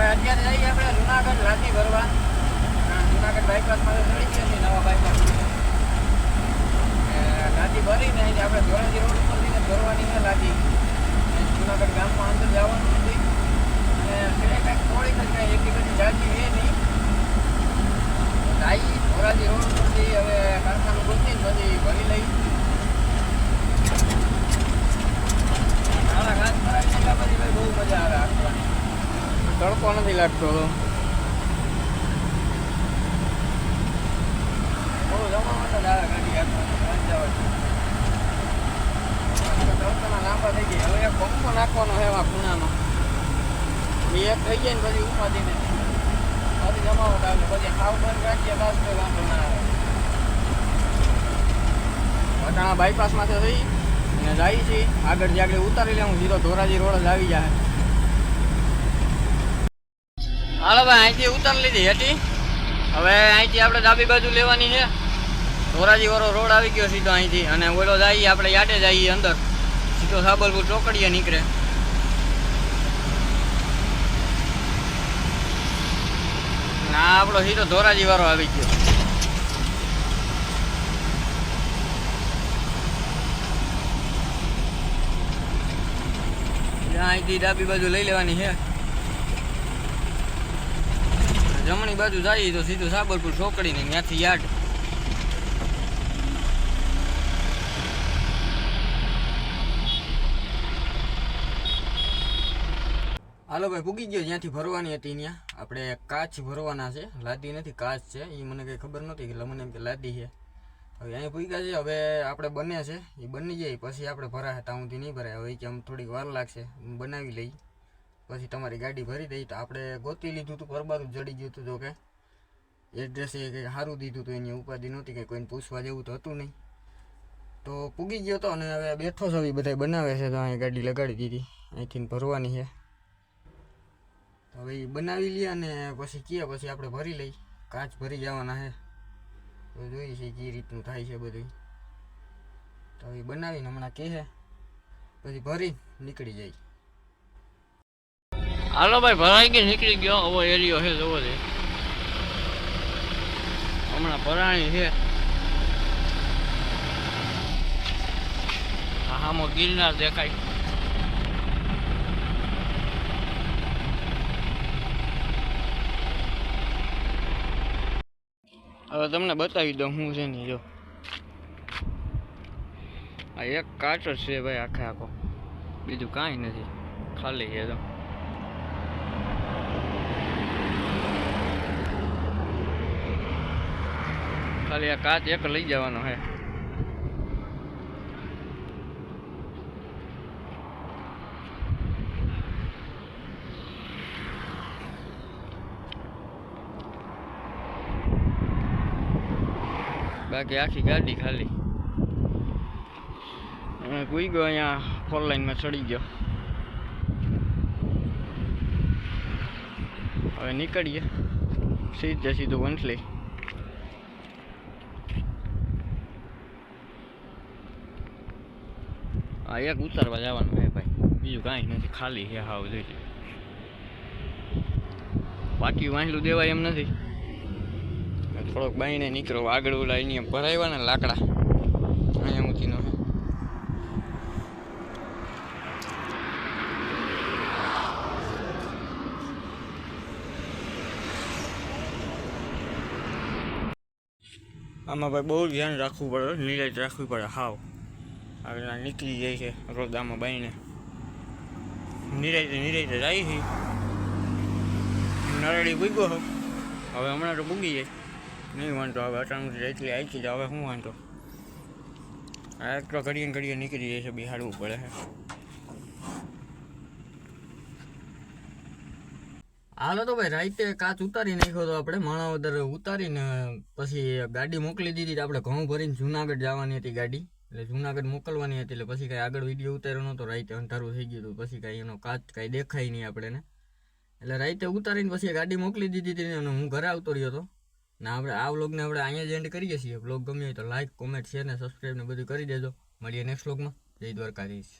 હવે અત્યારે જઈએ આપણે જુનાગઢ લાઠી ભરવા. જુનાગઢ બાયપાસમાં તો ચડી ગયા છીએ નવા બાયપાસ લાઠી ભરીને આપણે ધોરાજી રોડ ઉપરથી ભરવાની છે લાઠી જુનાગઢ ગામમાં અંદર જવાનું નથી અને છેલ્લે કાંઈક થોડીક જ કાંઈ એટલી બધી જાતિ છે નહીં આવી ધોરાજી રોડ ઉપરથી હવે કારખાનું ગોતીને બધી ભરી લઈ નાના ઘાસ ભરાવી નાખ્યા પછી ભાઈ બહુ મજા આવે આખવાની તડકો નથી લાગતો તો બહુ જમાવટ જ આવે ગાડી આખવાની મજા આવે તડકાના લાંબા થઈ ગયા હવે એક પંપો નાખવાનો છે એમાં ખૂણામાં એ એક થઈ જાય ને પછી ઉપાધિને પછી જમાવટ આવે પછી ખાવ બંધ રાખીએ તો વાંધો ના આવે વટાણા બાયપાસમાંથી થઈ ને જાય છે આગળ જે ઉતારી લે હું સીધો ધોરાજી રોડ જ આવી જાય હાલો ભાઈ, અહીંથી ઉતારી લીધી હતી હવે અહીંથી આપણે ડાબી બાજુ લેવાની છે. ધોરાજી વાળો રોડ આવી ગયો સીધો અહીંથી અને ઓલો જઈએ આપણે યાડે જઈએ અંદર. સીધો સાબરપુર ચોકડીએ નીકળે. ના આપણો સીધો ધોરાજી વાળો આવી ગયો. અહીંથી ડાબી બાજુ લઈ લેવાની છે. જમણી બાજુ જઈએ તો સીધું સાબરપુર ચોકડી ને ત્યાંથી યાર્ડ હાલો ભાઈ, પૂગી ગયો જ્યાંથી ભરવાની હતી ત્યાં. આપણે કાચ ભરવાના છે, લાદી નથી, કાચ છે. એ મને કંઈ ખબર નહોતી કે મને એમ કે લાદી છે. હવે અહીં પૂગ્યા છે, હવે આપણે બને છે. એ બની જાય, પછી આપણે ભરાશે ત્યાં સુધી નહીં ભરાય. હવે કે આમ થોડીક વાર લાગશે બનાવી લઈ. પછી તમારી ગાડી ભરી દઈ તો આપણે ગોતી લીધું હતું પરબારું જડી ગયું હતું જોકે એડ્રેસ એ કંઈક સારું દીધું હતું એની ઉપાધિ નહોતી કે કોઈને પૂછવા જેવું તો હતું નહીં. તો પૂગી ગયો હતો અને હવે બેઠો છો એ બધા બનાવે છે, તો અહીંયા ગાડી લગાડી દીધી. અહીંથી ભરવાની છે. હવે એ બનાવી લઈએ અને પછી કીએ પછી આપણે ભરી લઈ. કાચ ભરી જવાના છે. તો જોઈએ છે કઈ રીતનું થાય છે બધું તો એ બનાવીને હમણાં કહે પછી ભરી નીકળી જાય. હાલો ભાઈ, ભરાઈ ગઈ, નીકળી ગયો. આવો એરિયો છે, જોવો છે. હમણાં ભરાણી છે. આમાં ગિરનાર દેખાય. હવે તમને બતાવી દઉં હું છે ને જો. આ એક કાચ છે ભાઈ આખે આખો. બીજું કાંઈ નથી. ખાલી છે તો. ખાલી આ કાચ એક લઈ જવાનો છે બાકી આખી ગાડી ખાલી. કોઈ ગયો અહીંયા ફોર લાઈનમાં ચડી ગયો. હવે નીકળીએ. સીધે સીધું વંથલી. આ એક ઉતારવા જવાનું છે ભાઈ. બીજું કાંઈ નથી, ખાલી છે હાવ જોઈ બાકી વાંચલું દેવાય એમ નથી. થોડોક બાઈને નીકળો, આગળ ઓલા એની ભરાવ્યા ને લાકડા. અહીંયા મૂકીનો આમાં ભાઈ બહુ ધ્યાન રાખવું પડે નિરાજ રાખવી પડે, હાવ. આગળ નીકળી જાય છે રોદામાં બાઈને. નિરાયતે નિરાયતે જાય છે. નરડી ભૂગ્યો હવે હમણાં તો ભૂગી જાય. નહીં વાંધો, હવે અચાનક એટલી આવી જ હવે શું વાંધો? આ એક તો ઘડીએ ઘડીએ નીકળી જાય છે બિહાડવું પડે છે. હાલો તો ભાઈ રાઈતે કાચ ઉતારી નાખ્યો તો આપણે માણાવદર ઉતારીને પછી ગાડી મોકલી દીધી આપણે ઘઉં ભરીને જુનાગઢ જવાની હતી ગાડી. એટલે જુનાગઢ મોકલવાની હતી, એટલે પછી કાંઈ આગળ વીડિયો ઉતાર્યો નહોતો. રાઈતે અંધારું થઈ ગયું હતું, પછી કાંઈ એનો કાચ કાંઈ દેખાય નહીં આપણે એટલે રાઈતે ઉતારીને પછી ગાડી મોકલી દીધી હતી અને હું ઘરે આવતો રહ્યો હતો. ને આપણે આ વ્લોગને આપણે અહીંયા જ એન્ડ કરીએ છીએ. વ્લોગ ગમ્યો હોય તો લાઈક કોમેન્ટ શેર ને સબસ્ક્રાઈબ ને બધું કરી દેજો. મળીએ નેક્સ્ટ વ્લોગમાં. જય દ્વારકાધીશ.